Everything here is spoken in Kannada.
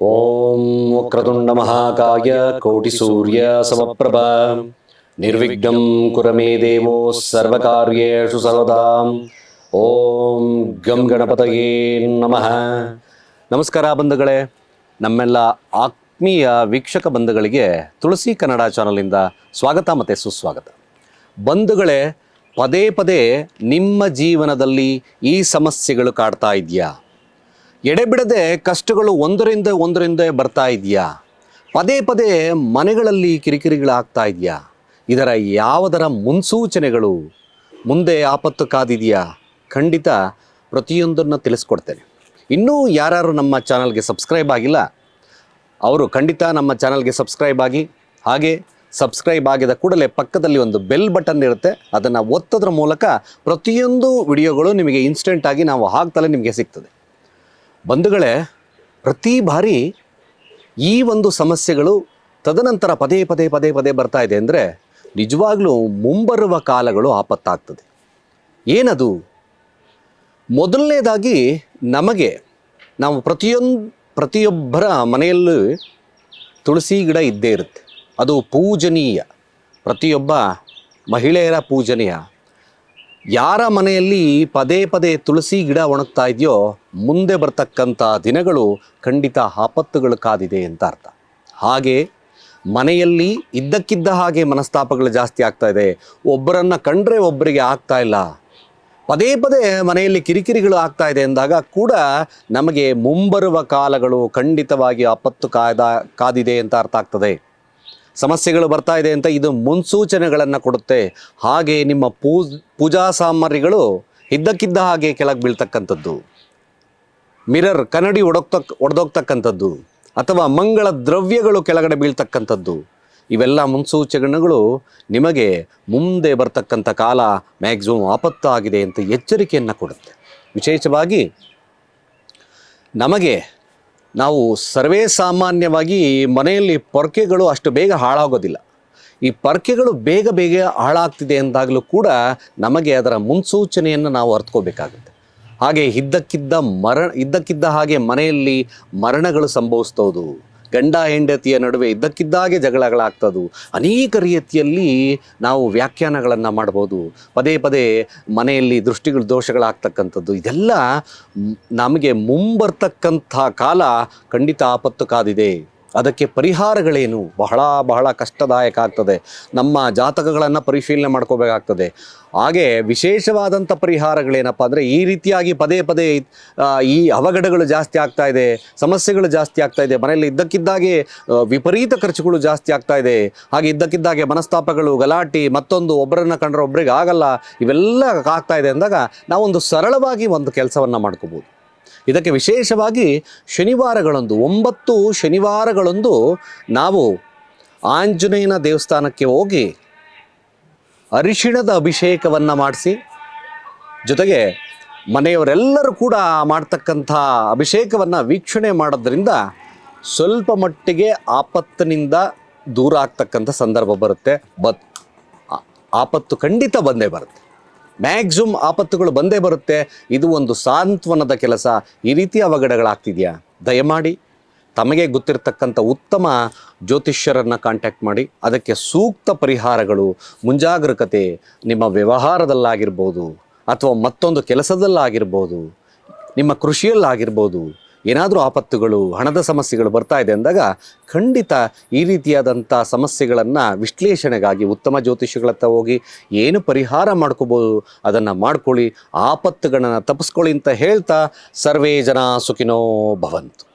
ಓಂ ವಕ್ರತುಂಡ ಮಹಾಕಾಯ ಕೋಟಿ ಸೂರ್ಯ ಸಮಪ್ರಭ ನಿರ್ವಿಘ್ನಂ ಕುರಮೇ ದೇವೋ ಸರ್ವಕಾರ್ಯೇಷು ಸರ್ವದಾ ಓಂ ಗಂ ಗಣಪತಯೇ ನಮಃ ನಮಸ್ಕಾರ ಬಂಧುಗಳೇ, ನಮ್ಮೆಲ್ಲ ಆತ್ಮೀಯ ವೀಕ್ಷಕ ಬಂಧುಗಳಿಗೆ ತುಳಸಿ ಕನ್ನಡ ಚಾನಲಿಂದ ಸ್ವಾಗತ ಮತ್ತು ಸುಸ್ವಾಗತ. ಬಂಧುಗಳೇ, ಪದೇ ಪದೇ ನಿಮ್ಮ ಜೀವನದಲ್ಲಿ ಈ ಸಮಸ್ಯೆಗಳು ಕಾಡ್ತಾ ಇದೆಯಾ? ಎಡೆಬಿಡದೆ ಕಷ್ಟಗಳು ಒಂದರಿಂದ ಒಂದರಿಂದ ಬರ್ತಾ ಇದೆಯಾ? ಪದೇ ಪದೇ ಮನೆಗಳಲ್ಲಿ ಕಿರಿಕಿರಿಗಳಾಗ್ತಾ ಇದೆಯಾ? ಇದರ ಯಾವುದರ ಮುನ್ಸೂಚನೆಗಳು ಮುಂದೆ ಆಪತ್ತು ಕಾದಿದೆಯಾ? ಖಂಡಿತ ಪ್ರತಿಯೊಂದನ್ನು ತಿಳಿಸ್ಕೊಡ್ತೇನೆ. ಇನ್ನೂ ಯಾರು ನಮ್ಮ ಚಾನಲ್ಗೆ ಸಬ್ಸ್ಕ್ರೈಬ್ ಆಗಿಲ್ಲ, ಅವರು ಖಂಡಿತ ನಮ್ಮ ಚಾನಲ್ಗೆ ಸಬ್ಸ್ಕ್ರೈಬ್ ಆಗಿ, ಹಾಗೆ ಸಬ್ಸ್ಕ್ರೈಬ್ ಆಗಿದ ಕೂಡಲೇ ಪಕ್ಕದಲ್ಲಿ ಒಂದು ಬೆಲ್ ಬಟನ್ ಇರುತ್ತೆ, ಅದನ್ನು ಒತ್ತೋದ್ರ ಮೂಲಕ ಪ್ರತಿಯೊಂದು ವಿಡಿಯೋಗಳು ನಿಮಗೆ ಇನ್ಸ್ಟೆಂಟಾಗಿ ನಾವು ಹಾಕ್ತಲೇ ನಿಮಗೆ ಸಿಗ್ತದೆ. ಬಂಧುಗಳೇ, ಪ್ರತಿ ಬಾರಿ ಈ ಒಂದು ಸಮಸ್ಯೆಗಳು ತದನಂತರ ಪದೇ ಪದೇ ಪದೇ ಪದೇ ಬರ್ತಾ ಇದೆ ಅಂದರೆ ನಿಜವಾಗ್ಲೂ ಮುಂಬರುವ ಕಾಲಗಳು ಆಪತ್ತಾಗ್ತದೆ. ಏನದು? ಮೊದಲನೇದಾಗಿ ನಮಗೆ ನಾವು ಪ್ರತಿಯೊಂದು ಪ್ರತಿಯೊಬ್ಬರ ಮನೆಯಲ್ಲೂ ತುಳಸಿ ಗಿಡ ಇದ್ದೇ ಇರುತ್ತೆ. ಅದು ಪೂಜನೀಯ. ಪ್ರತಿಯೊಬ್ಬ ಮಹಿಳೆಯರ ಪೂಜನೀಯ. ಯಾರ ಮನೆಯಲ್ಲಿ ಪದೇ ಪದೇ ತುಳಸಿ ಗಿಡ ಒಣಗ್ತಾ ಇದೆಯೋ, ಮುಂದೆ ಬರ್ತಕ್ಕಂಥ ದಿನಗಳು ಖಂಡಿತ ಆಪತ್ತುಗಳು ಕಾದಿದೆ ಅಂತ ಅರ್ಥ. ಹಾಗೆ ಮನೆಯಲ್ಲಿ ಇದ್ದಕ್ಕಿದ್ದ ಹಾಗೆ ಮನಸ್ತಾಪಗಳು ಜಾಸ್ತಿ ಆಗ್ತಾ ಇದೆ. ಒಬ್ಬರನ್ನು ಕಂಡ್ರೆ ಒಬ್ಬರಿಗೆ ಆಗ್ತಾ ಇಲ್ಲ. ಪದೇ ಪದೇ ಮನೆಯಲ್ಲಿ ಕಿರಿಕಿರಿಗಳು ಆಗ್ತಾ ಇದೆ ಎಂದಾಗ ಕೂಡ ನಮಗೆ ಮುಂಬರುವ ಕಾಲಗಳು ಖಂಡಿತವಾಗಿ ಆಪತ್ತು ಕಾಯ್ದ, ಕಾದಿದೆ ಅಂತ ಅರ್ಥ ಆಗ್ತದೆ. ಸಮಸ್ಯೆಗಳು ಬರ್ತಾ ಇದೆ ಅಂತ ಇದು ಮುನ್ಸೂಚನೆಗಳನ್ನು ಕೊಡುತ್ತೆ. ಹಾಗೆ ನಿಮ್ಮ ಪೂಜ್ ಪೂಜಾ ಸಾಮಗ್ರಿಗಳು ಇದ್ದಕ್ಕಿದ್ದ ಹಾಗೆ ಕೆಳಗೆ ಬೀಳ್ತಕ್ಕಂಥದ್ದು. ಮಿರರ್ ಕನ್ನಡಿ ಒಡಗ್ತಕ್, ಒಡೆದೋಗ್ತಕ್ಕಂಥದ್ದು. ಅಥವಾ ಮಂಗಳ ದ್ರವ್ಯಗಳು ಕೆಳಗಡೆ ಬೀಳ್ತಕ್ಕಂಥದ್ದು. ಇವೆಲ್ಲ ಮುನ್ಸೂಚನೆಗಳು ನಿಮಗೆ ಮುಂದೆ ಬರ್ತಕ್ಕಂಥ ಕಾಲ ಮ್ಯಾಕ್ಸಿಮಮ್ ಆಪತ್ತಾಗಿದೆ ಅಂತ ಎಚ್ಚರಿಕೆಯನ್ನು ಕೊಡುತ್ತೆ. ವಿಶೇಷವಾಗಿ ನಮಗೆ ನಾವು ಸರ್ವೇ ಸಾಮಾನ್ಯವಾಗಿ ಮನೆಯಲ್ಲಿ ಪೊರ್ಕೆಗಳು ಅಷ್ಟು ಬೇಗ ಹಾಳಾಗೋದಿಲ್ಲ. ಈ ಪರ್ಕೆಗಳು ಬೇಗ ಬೇಗ ಹಾಳಾಗ್ತಿದೆ ಅಂದಾಗಲೂ ಕೂಡ ನಮಗೆ ಅದರ ಮುನ್ಸೂಚನೆಯನ್ನು ನಾವು ಅರ್ಥಕೋಬೇಕಾಗುತ್ತೆ ಹಾಗೆ ಇದ್ದಕ್ಕಿದ್ದ ಮರಣ, ಇದ್ದಕ್ಕಿದ್ದ ಹಾಗೆ ಮನೆಯಲ್ಲಿ ಮರಣಗಳು ಸಂಭವಿಸ್ತವುದು ಗಂಡ ಹೆಂಡತಿಯ ನಡುವೆ ಇದ್ದಕ್ಕಿದ್ದಾಗೆ ಜಗಳಗಳಾಗ್ತದು. ಅನೇಕ ರೀತಿಯಲ್ಲಿ ನಾವು ವ್ಯಾಖ್ಯಾನಗಳನ್ನು ಮಾಡ್ಬೋದು. ಪದೇ ಪದೇ ಮನೆಯಲ್ಲಿ ದೃಷ್ಟಿಗಳು ದೋಷಗಳಾಗ್ತಕ್ಕಂಥದ್ದು. ಇದೆಲ್ಲ ನಮಗೆ ಮುಂಬರ್ತಕ್ಕಂಥ ಕಾಲ ಖಂಡಿತ ಆಪತ್ತು ಕಾದಿದೆ. ಅದಕ್ಕೆ ಪರಿಹಾರಗಳೇನು? ಬಹಳ ಬಹಳ ಕಷ್ಟದಾಯಕ ಆಗ್ತದೆ ನಮ್ಮ ಜಾತಕಗಳನ್ನು ಪರಿಶೀಲನೆ ಮಾಡ್ಕೋಬೇಕಾಗ್ತದೆ. ಹಾಗೆ ವಿಶೇಷವಾದಂಥ ಪರಿಹಾರಗಳೇನಪ್ಪ ಅಂದರೆ ಈ ರೀತಿಯಾಗಿ ಪದೇ ಪದೇ ಈ ಅವಘಡಗಳು ಜಾಸ್ತಿ ಆಗ್ತಾ ಇದೆ, ಸಮಸ್ಯೆಗಳು ಜಾಸ್ತಿ ಆಗ್ತಾ ಇದೆ, ಮನೆಯಲ್ಲಿ ಇದ್ದಕ್ಕಿದ್ದಾಗೆ ವಿಪರೀತ ಖರ್ಚುಗಳು ಜಾಸ್ತಿ ಆಗ್ತಾ ಇದೆ, ಹಾಗೆ ಇದ್ದಕ್ಕಿದ್ದಾಗೆ ಮನಸ್ತಾಪಗಳು, ಗಲಾಟೆ, ಮತ್ತೊಂದು ಒಬ್ಬರನ್ನು ಕಂಡ್ರೆ ಒಬ್ಬರಿಗೆ ಆಗಲ್ಲ, ಇವೆಲ್ಲ ಆಗ್ತಾ ಇದೆ ಅಂದಾಗ ನಾವೊಂದು ಸರಳವಾಗಿ ಒಂದು ಕೆಲಸವನ್ನು ಮಾಡ್ಕೋಬೋದು. ಇದಕ್ಕೆ ವಿಶೇಷವಾಗಿ ಶನಿವಾರಗಳಂದು, ಒಂಬತ್ತು ಶನಿವಾರಗಳಂದು ನಾವು ಆಂಜನೇಯನ ದೇವಸ್ಥಾನಕ್ಕೆ ಹೋಗಿ ಅರಿಶಿಣದ ಅಭಿಷೇಕವನ್ನು ಮಾಡಿಸಿ, ಜೊತೆಗೆ ಮನೆಯವರೆಲ್ಲರೂ ಕೂಡ ಮಾಡ್ತಕ್ಕಂಥ ಅಭಿಷೇಕವನ್ನು ವೀಕ್ಷಣೆ ಮಾಡೋದ್ರಿಂದ ಸ್ವಲ್ಪ ಮಟ್ಟಿಗೆ ಆಪತ್ತಿನಿಂದ ದೂರ ಆಗ್ತಕ್ಕಂಥ ಸಂದರ್ಭ ಬರುತ್ತೆ. ಬತ್ ಆಪತ್ತು ಖಂಡಿತ ಬಂದೇ ಬರುತ್ತೆ. ಮ್ಯಾಕ್ಸಿಮಮ್ ಆಪತ್ತುಗಳು ಬಂದೇ ಬರುತ್ತೆ. ಇದು ಒಂದು ಸಾಂತ್ವನದ ಕೆಲಸ. ಈ ರೀತಿ ಅವಘಡಗಳಾಗ್ತಿದೆಯಾ? ದಯಮಾಡಿ. ತಮಗೆ ಗೊತ್ತಿರತಕ್ಕಂಥ ಉತ್ತಮ ಜ್ಯೋತಿಷ್ಯರನ್ನು ಕಾಂಟ್ಯಾಕ್ಟ್ ಮಾಡಿ. ಅದಕ್ಕೆ ಸೂಕ್ತ ಪರಿಹಾರಗಳು ಮುಂಜಾಗರೂಕತೆ ನಿಮ್ಮ ವ್ಯವಹಾರದಲ್ಲಾಗಿರ್ಬೋದು, ಅಥವಾ ಮತ್ತೊಂದು ಕೆಲಸದಲ್ಲಾಗಿರ್ಬೋದು, ನಿಮ್ಮ ಕೃಷಿಯಲ್ಲಾಗಿರ್ಬೋದು ಏನಾದರೂ ಆಪತ್ತುಗಳು, ಹಣದ ಸಮಸ್ಯೆಗಳು ಬರ್ತಾ ಇದೆ ಅಂದಾಗ ಖಂಡಿತ ಈ ರೀತಿಯಾದಂಥ ಸಮಸ್ಯೆಗಳನ್ನು ವಿಶ್ಲೇಷಣೆಗಾಗಿ ಉತ್ತಮ ಜ್ಯೋತಿಷಗಳತ್ತ ಹೋಗಿ ಏನು ಪರಿಹಾರ ಮಾಡ್ಕೋಬೋದು ಅದನ್ನು ಮಾಡ್ಕೊಳ್ಳಿ, ಆಪತ್ತುಗಳನ್ನು ತಪ್ಪಿಸ್ಕೊಳ್ಳಿ ಅಂತ ಹೇಳ್ತಾ ಸರ್ವೇ ಜನ ಸುಖಿನೋ ಭವಂತು.